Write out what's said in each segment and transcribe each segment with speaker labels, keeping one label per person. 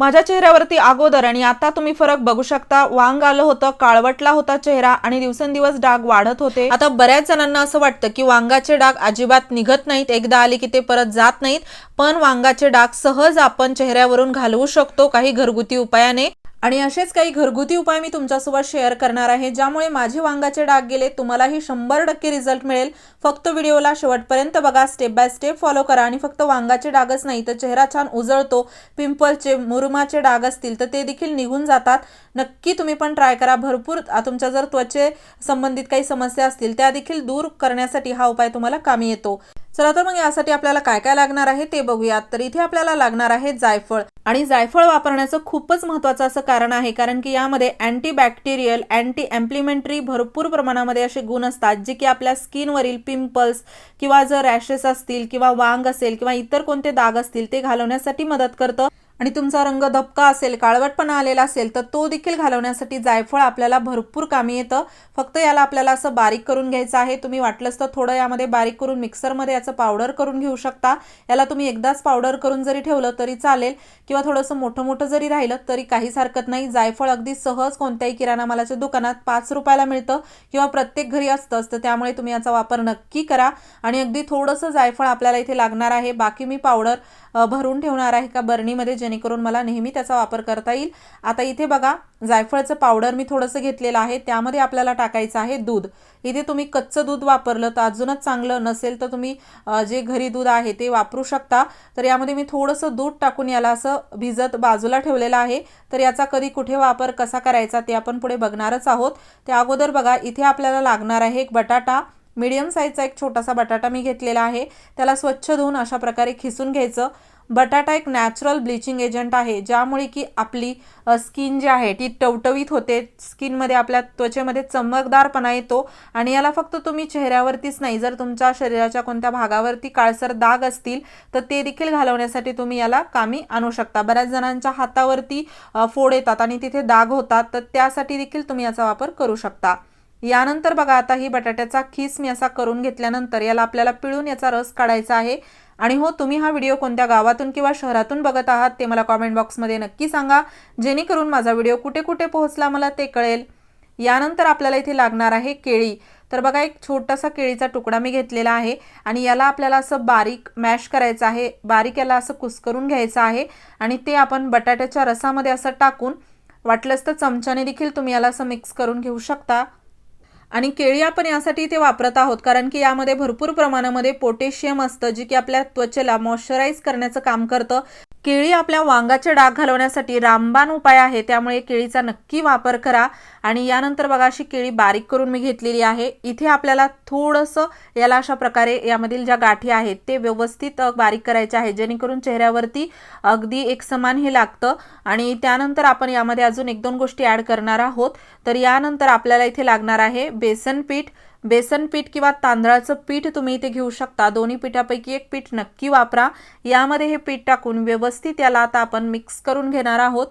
Speaker 1: माझ्या चेहऱ्यावरती अगोदर आणि आता तुम्ही फरक बघू शकता. वांग आलं होतं काळवटला होता चेहरा आणि दिवसेंदिवस डाग वाढत होते. आता बऱ्याच जणांना असं वाटतं की वांगाचे डाग अजिबात निघत नाहीत एकदा आले की ते परत जात नाहीत. पण वांगाचे डाग सहज आपण चेहऱ्यावरून घालवू शकतो काही घरगुती उपायाने. आणि असेच काही घरगुती उपाय मी तुमच्यासोबत शेअर करणार आहे ज्यामुळे माझे वांगाचे डाग गेले तुम्हालाही शंभर टक्के रिझल्ट मिळेल. फक्त व्हिडिओला शेवटपर्यंत बघा स्टेप बाय स्टेप फॉलो करा आणि फक्त वांगाचे डागच नाही तर चेहरा छान उजळतो पिंपलचे मुरुमाचे डाग असतील तर ते देखील निघून जातात. नक्की तुम्ही पण ट्राय करा. भरपूर तुमच्या जर त्वचे संबंधित काही समस्या असतील त्या देखील दूर करण्यासाठी हा उपाय तुम्हाला कामी येतो. चला तर मग यासाठी आपल्याला काय काय लागणार आहे ते बघूयात. तर इथे आपल्याला लागणार आहे जायफळ. आणि जायफळ वापरण्याचं खूपच महत्त्वाचं असं कारण आहे कारण की यामध्ये अँटी बॅक्टेरियल अँटी एम्प्लिमेंटरी भरपूर प्रमाणामध्ये असे गुण असतात जे की आपल्या स्किनवरील पिंपल्स किंवा जर रॅशेस असतील किंवा वांग असेल किंवा इतर कोणते दाग असतील ते घालवण्यासाठी मदत करतं. आणि तुमचा रंग धपका असेल काळवटपणा आलेला असेल तर तो देखील घालवण्यासाठी जायफळ आपल्याला भरपूर कामी येतं. फक्त याला आपल्याला असं बारीक करून घ्यायचं आहे. तुम्ही वाटलंच तर थोडं यामध्ये बारीक करून मिक्सरमध्ये याचं पावडर करून घेऊ शकता. याला तुम्ही एकदाच पावडर करून जरी ठेवलं तरी चालेल. किंवा थोडंसं मोठं मोठं जरी राहिलं तरी काहीच हरकत नाही. जायफळ अगदी सहज कोणत्याही किराणा मालाच्या दुकानात पाच रुपयाला मिळतं. किंवा प्रत्येक घरी असतंच तर त्यामुळे तुम्ही याचा वापर नक्की करा. आणि अगदी थोडंसं जायफळ आपल्याला इथे लागणार आहे. बाकी मी पावडर भरून ठेवणार आहे का बरणीमध्ये जेणेकरून मला नेहमी त्याचा वापर करता येईल. आता इथे बघा जायफळचं पावडर मी थोडंसं घेतलेलं आहे. त्यामध्ये आपल्याला टाकायचं आहे दूध. इथे तुम्ही कच्चं दूध वापरलं तर अजूनच चांगलं नसेल तर तुम्ही जे घरी दूध आहे ते वापरू शकता. तर यामध्ये मी थोडंसं दूध टाकून याला असं भिजत बाजूला ठेवलेलं आहे. तर याचा कधी कुठे वापर कसा करायचा ते आपण पुढे बघणारच आहोत. त्या अगोदर बघा इथे आपल्याला लागणार आहे एक बटाटा. मीडियम साईजचा एक छोटासा बटाटा मी घेतलेला आहे. त्याला स्वच्छ धुवून अशा प्रकारे खिसून घ्यायचं. बटाटा एक नॅचरल ब्लिचिंग एजंट आहे ज्यामुळे की आपली स्किन जी आहे ती टवटवीत होते. स्किनमध्ये आपल्या त्वचेमध्ये चमकदारपणा येतो आणि याला फक्त तुम्ही चेहऱ्यावरतीच नाही जर तुमच्या शरीराच्या कोणत्या भागावरती काळसर दाग असतील तर ते देखील घालवण्यासाठी तुम्ही याला कामी आणू शकता. बऱ्याच जणांच्या हातावरती फोड येतात आणि तिथे दाग होतात तर त्यासाठी देखील तुम्ही याचा वापर करू शकता. यानंतर बघा आता ही बटाट्याचा खीस मी असा करून घेतल्यानंतर याला आपल्याला पिळून याचा रस काढायचा आहे. आणि हो तुम्ही हा व्हिडिओ कोणत्या गावातून किंवा शहरातून बघत आहात ते मला कॉमेंट बॉक्समध्ये नक्की सांगा. जेणेकरून माझा व्हिडिओ कुठे कुठे पोहोचला मला ते कळेल. यानंतर आपल्याला इथे लागणार आहे केळी. तर बघा एक छोटासा केळीचा तुकडा मी घेतलेला आहे आणि याला आपल्याला असं बारीक मॅश करायचं आहे. बारीक याला असं कुस्करून घ्यायचं आहे आणि ते आपण बटाट्याच्या रसामध्ये असं टाकून वाटलंच तर चमच्याने देखील तुम्ही याला असं मिक्स करून घेऊ शकता. आणि केळी आपण यासाठी इथे वापरत आहोत कारण की यामध्ये भरपूर प्रमाणामध्ये पोटॅशियम असतं जे की आपल्या त्वचेला मॉइश्चराईज करण्याचं काम करतं. केळी आपल्या वांगाचे डाग घालवण्यासाठी रामबाण उपाय आहे त्यामुळे केळीचा नक्की वापर करा. आणि यानंतर बघा अशी केळी बारीक करून मी घेतलेली आहे. इथे आपल्याला थोडंसं याला अशा प्रकारे यामधील ज्या गाठी आहेत ते व्यवस्थित बारीक करायचे आहे. जेणेकरून चेहऱ्यावरती अगदी एक समान हे लागतं. आणि त्यानंतर आपण यामध्ये अजून एक दोन गोष्टी ॲड करणार आहोत. तर यानंतर आपल्याला इथे लागणार आहे बेसन पीठ. बेसन पीठ किंवा तांदळाचं पीठ तुम्ही इथे घेऊ शकता. दोन्ही पिठापैकी एक पीठ नक्की वापरा. यामध्ये हे पीठ टाकून व्यवस्थित याला आता आपण मिक्स करून घेणार आहोत.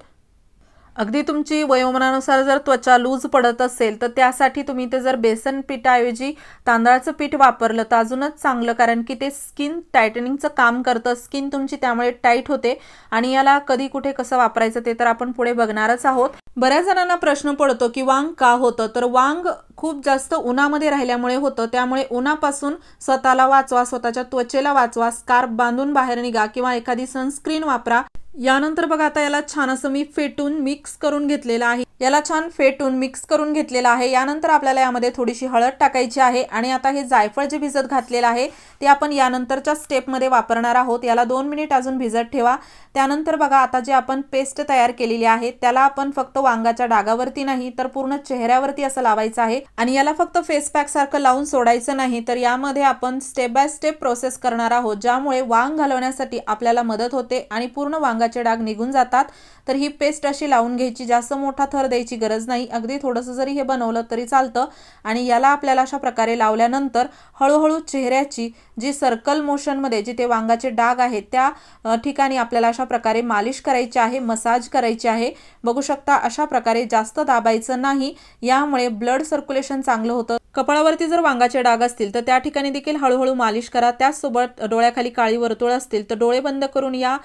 Speaker 1: अगदी तुमची वयोमानानुसार जर त्वचा लूज पडत असेल तर त्यासाठी तुम्ही ते जर बेसन पिठाऐवजी तांदळाचं पीठ वापरलं तर अजूनच चांगलं कारण की ते स्किन टायटनिंगचं काम करतं. स्किन तुमची त्यामुळे टाईट होते आणि याला कधी कुठे कसं वापरायचं ते तर आपण पुढे बघणारच आहोत. बऱ्याच जणांना प्रश्न पडतो की वांग का होतं? तर वांग खूप जास्त उन्हामध्ये राहिल्यामुळे होतं. त्यामुळे उन्हापासून स्वतःला वाचवा स्वतःच्या त्वचेला वाचवा स्कार्फ बांधून बाहेर निघा किंवा एखादी सनस्क्रीन वापरा. यानंतर बघा आता याला छान असं मी फेटून मिक्स करून घेतलेलं आहे. याला छान फेटून मिक्स करून घेतलेलं आहे. यानंतर आपल्याला यामध्ये थोडीशी हळद टाकायची आहे आणि आता हे जायफळ जे भिजत घातलेलं आहे ते आपण यानंतरच्या स्टेपमध्ये वापरणार आहोत. याला दोन मिनिट अजून भिजत ठेवा. त्यानंतर बघा आता जे आपण पेस्ट तयार केलेली आहे त्याला आपण फक्त वांगाच्या डागावरती नाही तर पूर्ण चेहऱ्यावरती असं लावायचं आहे. आणि याला फक्त फेस पॅक सारखं लावून सोडायचं नाही तर यामध्ये आपण स्टेप बाय स्टेप प्रोसेस करणार आहोत ज्यामुळे वांग घालवण्यासाठी आपल्याला मदत होते आणि पूर्ण रंगाचे डाग निघून जातात तर ही पेस्ट अशी लावून घ्यायची जास्त मोठा थर द्यायची गरज नाही. अगदी थोडंसं जरी हे बनवलं तरी चालतं आणि याला आपल्याला अशा प्रकारे लावल्यानंतर हळूहळू चेहऱ्याची जी सर्कल मोशनमध्ये जिथे वांगाचे डाग आहेत त्या ठिकाणी आपल्याला अशा प्रकारे मालिश करायची आहे मसाज करायची आहे. बघू शकता अशा प्रकारे जास्त दाबायचं नाही. यामुळे ब्लड सर्क्युलेशन चांगलं होतं. कपाळावरती जर वांगाचे डाग असतील तर त्या ठिकाणी देखील हळूहळू मालिश करा. त्याचसोबत डोळ्याखाली काळी वर्तुळ असतील तर डोळे बंद करून या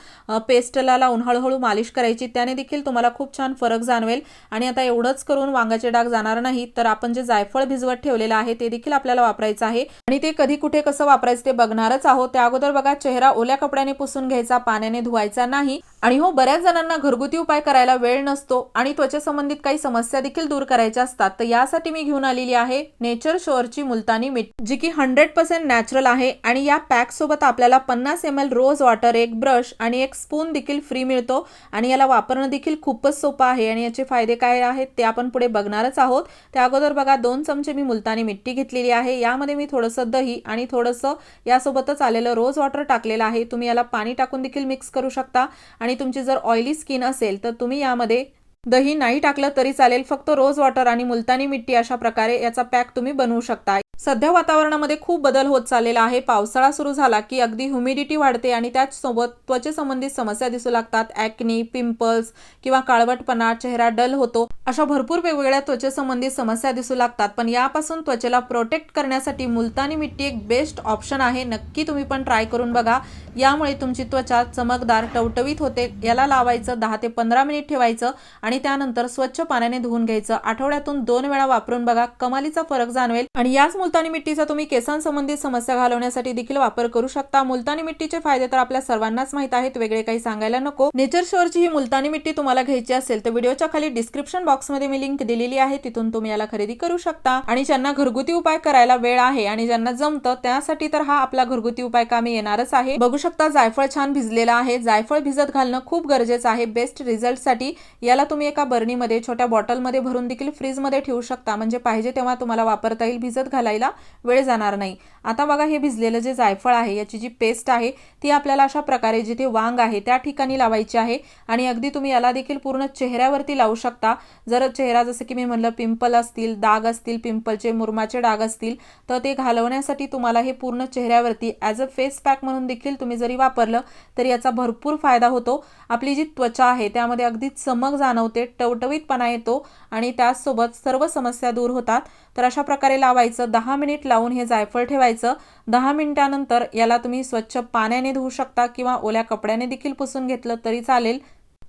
Speaker 1: पेस्ट पेस्टला लावून हळूहळू मालिश करायची त्याने देखील तुम्हाला खूप छान फरक जाणवेल. आणि आता एवढंच करून वांगाचे डाग जाणार नाही तर आपण जे जायफळ भिजवत ठेवलेलं आहे ते देखील आपल्याला वापरायचं आहे. आणि ते कधी कुठे कसं वापरायचं ते बघणारच आहोत. त्या अगोदर बघा चेहरा ओल्या कपड्याने पुसून घ्यायचा पाण्याने धुवायचा नाही. आणि हो बऱ्याच जणांना घरगुती उपाय करायला वेळ नसतो आणि त्वचेसंबंधित काही समस्या देखील दूर करायच्या असतात. तर यासाठी मी घेऊन आलेली आहे नेचर शोअरची मुलतानी मीठ जी की हंड्रेड पर्सेंट नॅचरल आहे आणि या पॅक सोबत आपल्याला पन्नास एम एल रोज वॉटर एक ब्रश आणि एक स्पून देखील फ्री मिळतो आणि याला वापरणं देखील खूपच सोपं आहे आणि याचे फायदे काय आहेत ते आपण पुढे बघणारच आहोत. त्या अगोदर बघा दोन चमचे मी मुलतानी मिट्टी घेतलेली आहे. यामध्ये मी थोडंसं दही आणि थोडंसं यासोबतच आलेलं रोज वॉटर टाकलेलं आहे. तुम्ही याला पाणी टाकून देखील मिक्स करू शकता आणि तुमची जर ऑइली स्किन असेल तर तुम्ही यामध्ये दही नाही टाकलं तरी चालेल. फक्त रोज वॉटर आणि मुलतानी मिट्टी अशा प्रकारे याचा पॅक तुम्ही बनवू शकता. सध्या वातावरणामध्ये खूप बदल होत चाललेला आहे. पावसाळा सुरू झाला की अगदी ह्युमिडिटी वाढते आणि त्याचसोबत त्वचेसंबंधित समस्या दिसू लागतात. ॲक्नी पिंपल्स किंवा काळवटपणा चेहरा डल होतो. अशा भरपूर वेगवेगळ्या त्वचेसंबंधित समस्या दिसू लागतात. पण यापासून त्वचेला प्रोटेक्ट करण्यासाठी मुलतानी मिट्टी एक बेस्ट ऑप्शन आहे. नक्की तुम्ही पण ट्राय करून बघा. यामुळे तुमची त्वचा चमकदार टवटवीत होते. याला लावायचं दहा ते पंधरा मिनिट ठेवायचं आणि त्यानंतर स्वच्छ पाण्याने धुवून घ्यायचं. आठवड्यातून दोन वेळा वापरून बघा कमालीचा फरक जाणवेल. आणि याच मुलतानी मिट्टीचा तुम्ही केसांसंबंधित समस्या घालवण्यासाठी देखील वापर करू शकता. मुलतानी मिट्टीचे फायदे तर आपल्या सर्वांनाच माहीत आहेत वेगळे काही सांगायला नको. नेचर शोअरची ही मुलतानी मिट्टी तुम्हाला घ्यायची असेल तर व्हिडिओच्या खाली डिस्क्रिप्शन बॉक्समध्ये मी लिंक दिलेली आहे तिथून तुम्ही याला खरेदी करू शकता. आणि ज्यांना घरगुती उपाय करायला वेळ आहे आणि ज्यांना जमतं त्यासाठी तर हा आपला घरगुती उपाय कामी येणारच आहे. बघू शकता जायफळ छान भिजलेलं आहे. जायफळ भिजत घालणं खूप गरजेचं आहे. बेस्ट रिझल्टसाठी याला तुम्ही एका बर्नीमध्ये छोट्या बॉटलमध्ये भरून देखील फ्रीजमध्ये ठेवू शकता. म्हणजे पाहिजे तेव्हा तुम्हाला वापरता येईल भिजत घालायला वेळ जाणार नाही. आता बघा हे भिजलेलं जे जायफळ आहे याची जी पेस्ट आहे ती आपल्याला अशा प्रकारे जिथे वांग आहे त्या ठिकाणी लावायची आहे. आणि अगदी तुम्ही याला देखील पूर्ण चेहऱ्यावरती लावू शकता. जर चेहरा जसं की मी म्हणलं पिंपल असतील दाग असतील पिंपलचे मुरमाचे डाग असतील तर ते घालवण्यासाठी तुम्हाला हे पूर्ण चेहऱ्यावरती ॲज अ फेस पॅक म्हणून देखील तुम्ही जरी वापरलं तरी याचा भरपूर फायदा होतो. आपली जी त्वचा आहे त्यामध्ये अगदी चमक जाणवते टवटवीतपणा येतो आणि त्याचसोबत सर्व समस्या दूर होतात. तर अशा प्रकारे लावायचं दहा मिनिट लावून हे जायफळ ठेवायचं. दहा मिनिटानंतर याला तुम्ही स्वच्छ पाण्याने धुवू शकता किंवा ओल्या कपड्याने देखील पुसून घेतलं तरी चालेल.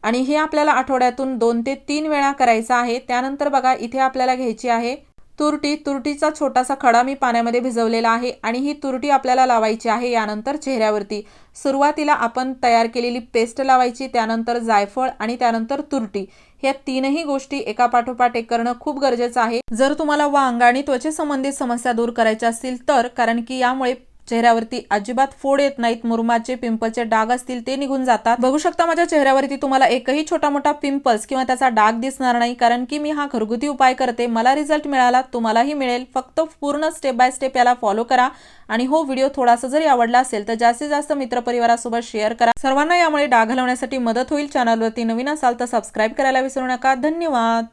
Speaker 1: आणि हे आपल्याला आठवड्यातून दोन ते तीन वेळा करायचं आहे. त्यानंतर बघा इथे आपल्याला घ्यायची आहे तुरटी तुरटीचा छोटासा खडा मी पाण्यामध्ये भिजवलेला आहे आणि ही तुरटी आपल्याला लावायची आहे यानंतर चेहऱ्यावरती. सुरुवातीला आपण तयार केलेली पेस्ट लावायची त्यानंतर जायफळ आणि त्यानंतर तुरटी. ह्या तीनही गोष्टी एका पाठोपाठ एक करणं खूप गरजेचं आहे. जर तुम्हाला वांग आणि त्वचेसंबंधित समस्या दूर करायच्या असतील तर कारण की यामुळे चेहऱ्यावरती अजिबात फोड येत नाहीत. मुरुमाचे पिंपलचे डाग असतील ते निघून जातात. बघू शकता माझ्या चेहऱ्यावरती तुम्हाला एकही छोटा मोठा पिंपल्स किंवा त्याचा डाग दिसणार नाही कारण की मी हा घरगुती उपाय करते. मला रिझल्ट मिळाला तुम्हालाही मिळेल. फक्त पूर्ण स्टेप बाय स्टेप याला फॉलो करा. आणि हो व्हिडिओ थोडासा जरी आवडला असेल तर जास्तीत जास्त मित्रपरिवारासोबत शेअर करा. सर्वांना यामुळे डाग घालवण्यासाठी मदत होईल. चॅनलवरती नवीन असाल तर सबस्क्राईब करायला विसरू नका. धन्यवाद.